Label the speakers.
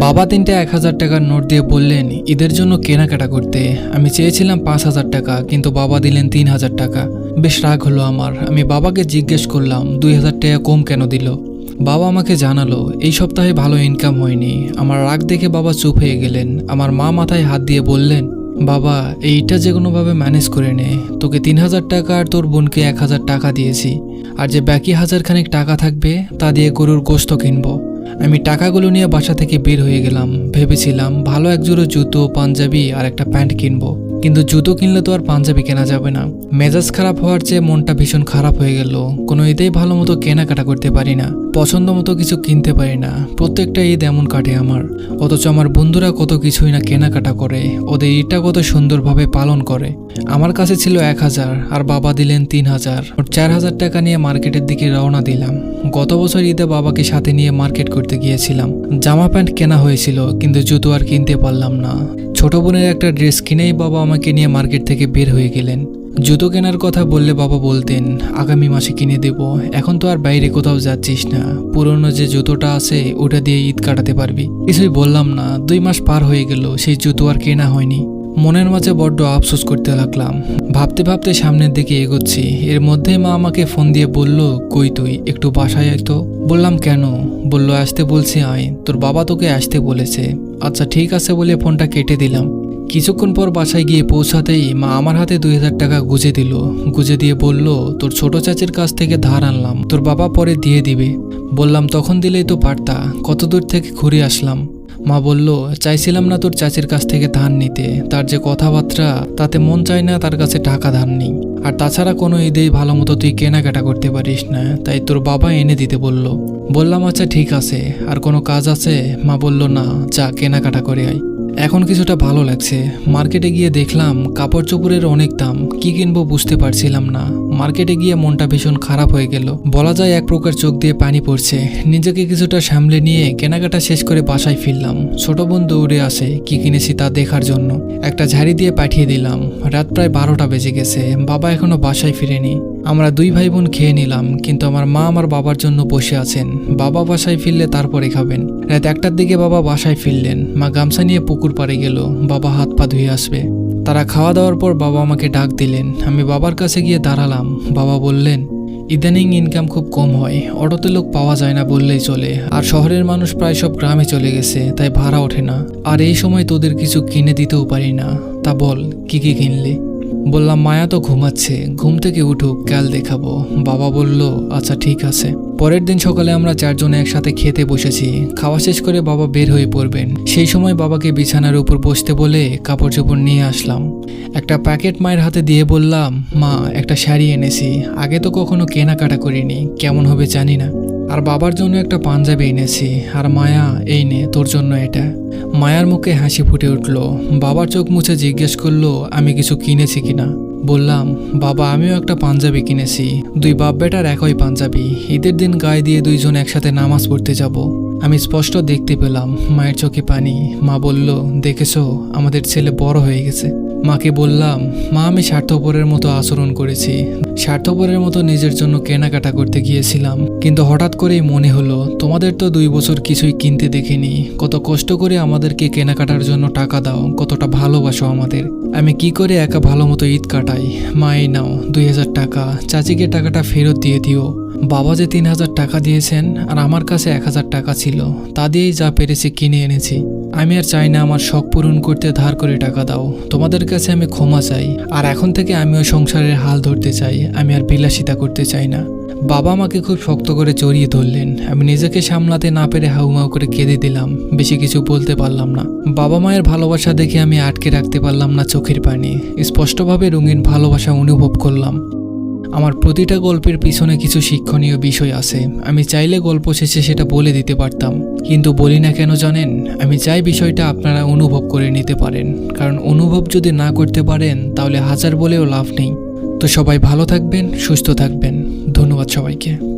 Speaker 1: বাবা তিনটে এক হাজার টাকার নোট দিয়ে বললেন ঈদের জন্য কেনাকাটা করতে। আমি চেয়েছিলাম পাঁচ হাজার টাকা, কিন্তু বাবা দিলেন তিন হাজার টাকা। বেশ রাগ হলো আমার। আমি বাবাকে জিজ্ঞেস করলাম, দুই হাজার টাকা কম কেন দিল? বাবা আমাকে জানালো, এই সপ্তাহে ভালো ইনকাম হয়নি। আমার রাগ দেখে বাবা চুপ হয়ে গেলেন। আমার মা মাথায় হাত দিয়ে বললেন, বাবা, এইটা যে কোনোভাবে ম্যানেজ করে নে। তোকে তিন হাজার টাকা আর তোর বোনকে এক হাজার টাকা দিয়েছি। আর যে বাকি হাজার খানিক টাকা থাকবে, তা দিয়ে গরুর গোস্ত কিনবো। আমি টাকাগুলো নিয়ে বাসা থেকে বের হয়ে গেলাম। ভেবেছিলাম, ভালো একজোড়ো জুতো, পাঞ্জাবি আর একটা প্যান্ট কিনবো। কিন্তু জুতো কিনলে তো আর পাঞ্জাবি কেনা যাবে না। মেজাজ খারাপ হওয়ার চেয়ে মনটা ভীষণ খারাপ হয়ে গেল। কোনো ঈদেই ভালো মতো কেনাকাটা করতে পারি না। পছন্দ মতো কিছু কিনতে পারি না। প্রত্যেকটা ঈদ এমন কাটে আমার। অথচ আমার বন্ধুরা কত কিছুই না কেনাকাটা করে। ওদের ঈদটা কত সুন্দরভাবে পালন করে। আমার কাছে ছিল এক হাজার, আর বাবা দিলেন তিন হাজার। ওর চার হাজার টাকা নিয়ে মার্কেটের দিকে রওনা দিলাম। গত বছর ঈদে বাবাকে সাথে নিয়ে মার্কেট করতে গিয়েছিলাম। জামা প্যান্ট কেনা হয়েছিল, কিন্তু জুতো আর কিনতে পারলাম না। ছোট বোনের একটা ড্রেস কিনেই বাবা আমাকে নিয়ে মার্কেট থেকে বের হয়ে গেলেন। জুতো কেনার কথা বললে বাবা বলতেন, আগামী মাসে কিনে দেব। এখন তো আর বাইরে কোথাও যাচ্ছিস না। পুরনো যে জুতোটা আছে, ওটা দিয়ে ঈদ কাটাতে পারবি। কিছুই বললাম না। দুই মাস পার হয়ে গেল, সেই জুতো আর কেনা হয়নি। মনের মাঝে বড্ড আফসোস করতে লাগলাম। ভাবতে ভাবতে সামনের দিকে এগোচ্ছি। এর মধ্যে মা আমাকে ফোন দিয়ে বলল, কই তুই, একটু বাসায় তো? বললাম, কেন? বলল, আসতে বলছি, আয়। তোর বাবা তোকে আসতে বলেছে। আচ্ছা ঠিক আছে বলে ফোনটা কেটে দিলাম। কিছুক্ষণ পর বাসায় গিয়ে পৌঁছাতেই মা আমার হাতে দুই হাজার টাকা গুজে দিল। গুজে দিয়ে বলল, তোর ছোট চাচির কাছ থেকে ধার আনলাম। তোর বাবা পরে দিয়ে দিবে। বললাম, তখন দিলেই তো পারতা কত দূর থেকে ঘুরে আসলাম? মা বলল, চাইছিলাম না তোর চাচির কাছ থেকে ধার নিতে। তার যে কথাবার্তা, তাতে মন চায় না, তার কাছে টাকা ধার নেই। আর তাছাড়া কোনো ঈদেই ভালো মতো তুই কেনাকাটা করতে পারিস না। তাই তোর বাবা এনে দিতে বলল। বললাম আচ্ছা ঠিক আছে। আর কোনো কাজ আছে? মা বলল, না, যা, কেনাকাটা করে আয়। এখন কিছুটা ভালো লাগছে। মার্কেটে গিয়ে দেখলাম কাপড় চোপড়ের অনেক দাম। কি কিনবো বুঝতে পারছিলাম না। মার্কেটে গিয়ে মনটা ভীষণ খারাপ হয়ে গেল। বলা যায় এক প্রকার চোখ দিয়ে পানি পড়ছে। নিজেকে কিছুটা সামলে নিয়ে কেনাকাটা শেষ করে বাসায় ফিরলাম। ছোট বোন দৌড়ে আসে, কি কিনেছি তা দেখার জন্য। একটা ঝাড়ি দিয়ে পাঠিয়ে দিলাম। রাত প্রায় বারোটা বেজে গেছে। বাবা এখনও বাসায় ফিরেনি। আমরা দুই ভাই বোন খেয়ে নিলাম, কিন্তু আমার মা আমার বাবার জন্য বসে আছেন। বাবা বাসায় ফিরলে তারপরে খাবেন। রাত একটার দিকে বাবা বাসায় ফিরলেন, মা গামছা নিয়ে পুকুর পাড়ে গেল। বাবা হাত পা ধুয়ে আসবে। তারা খাওয়া দাওয়ার পর বাবা আমাকে ডাক দিলেন। আমি বাবার কাছে গিয়ে দাঁড়ালাম। বাবা বললেন, ইদানিং ইনকাম খুব কম হয়। অটোতে লোক পাওয়া যায় না বললেই চলে। আর শহরের মানুষ প্রায় সব গ্রামে চলে গেছে, তাই ভাড়া ওঠে না। আর এই সময় তোদের কিছু কিনে দিতেও পারি না। তা বল, কি কি কিনলে? বললাম, মায়া তো ঘুমাচ্ছে, ঘুম থেকে উঠুক কাল দেখাবো। বাবা বলল আচ্ছা ঠিক আছে। পরের দিন সকালে আমরা চারজনে একসাথে খেতে বসেছি। খাওয়া শেষ করে বাবা বের হয়ে পড়বেন। সেই সময় বাবাকে বিছানার উপর বসতে বলে কাপড় চোপড় নিয়ে আসলাম। একটা প্যাকেট মায়ের হাতে দিয়ে বললাম, মা, একটা শাড়ি এনেছি। আগে তো কখনো কেনাকাটা করিনি, কেমন হবে জানি না। আর বাবার জন্য একটা পাঞ্জাবি এনেছি। আর, মায়া, এই নে, তোর জন্য এটা। মায়ার মুখে হাসি ফুটে উঠল। বাবার চোখ মুছে জিজ্ঞেস করল, আমি কিছু কিনেছি কিনা? বললাম, বাবা, আমিও একটা পাঞ্জাবি কিনেছি। দুই বাপ বেটার একই পাঞ্জাবি। ঈদের দিন গায়ে দিয়ে দুইজন একসাথে নামাজ পড়তে যাব। আমি স্পষ্ট দেখতে পেলাম মায়ের চোখে পানি। মা বলল, দেখেছ, আমাদের ছেলে বড় হয়ে গেছে। মাকে বললাম, মা, আমি স্বার্থপরের মতো আচরণ করেছি। স্বার্থপরের মতো নিজের জন্য কেনাকাটা করতে গিয়েছিলাম। কিন্তু হঠাৎ করেই মনে হলো, তোমাদের তো দুই বছর কিছুই কিনতে দেখিনি। কত কষ্ট করে আমাদেরকে কেনাকাটার জন্য টাকা দাও, কতটা ভালোবাসো আমাদের। আমি কি করে একা ভালো মতো ঈদ কাটাই? মা, এই নাও, দুই হাজার টাকা। চাচিকে টাকাটা ফেরত দিয়ে দিও। বাবা যে তিন হাজার টাকা দিয়েছেন আর আমার কাছে এক হাজার টাকা ছিল, তা দিয়েই যা পেরেছি কিনে এনেছি। আমি আর চাই না আমার শখ পূরণ করতে ধার করে টাকা দাও। তোমাদের কাছে আমি ক্ষমা চাই, আর এখন থেকে আমিও সংসারের হাল ধরতে চাই, আমি আর বিলাসিতা করতে চাই না। বাবা আমাকে খুব শক্ত করে জড়িয়ে ধরলেন, আমি নিজেকে সামলাতে না পেরে হাউমাউ করে কেঁদে দিলাম, বেশি কিছু বলতে পারলাম না। বাবা মায়ের ভালোবাসা দেখে আমি আটকে রাখতে পারলাম না চোখের পানি, স্পষ্টভাবে রঙিন ভালোবাসা অনুভব করলাম। আমার প্রতিটা গল্পের পিছনে কিছু শিক্ষণীয় বিষয় আছে। আমি চাইলে গল্প শেষে সেটা বলে দিতে পারতাম। কিন্তু বলি না কেন জানেন? আমি চাই বিষয়টা আপনারা অনুভব করে নিতে পারেন। কারণ অনুভব যদি না করতে পারেন, তাহলে হাজার বলেও লাভ নেই। তো সবাই ভালো থাকবেন, সুস্থ থাকবেন। ধন্যবাদ সবাইকে।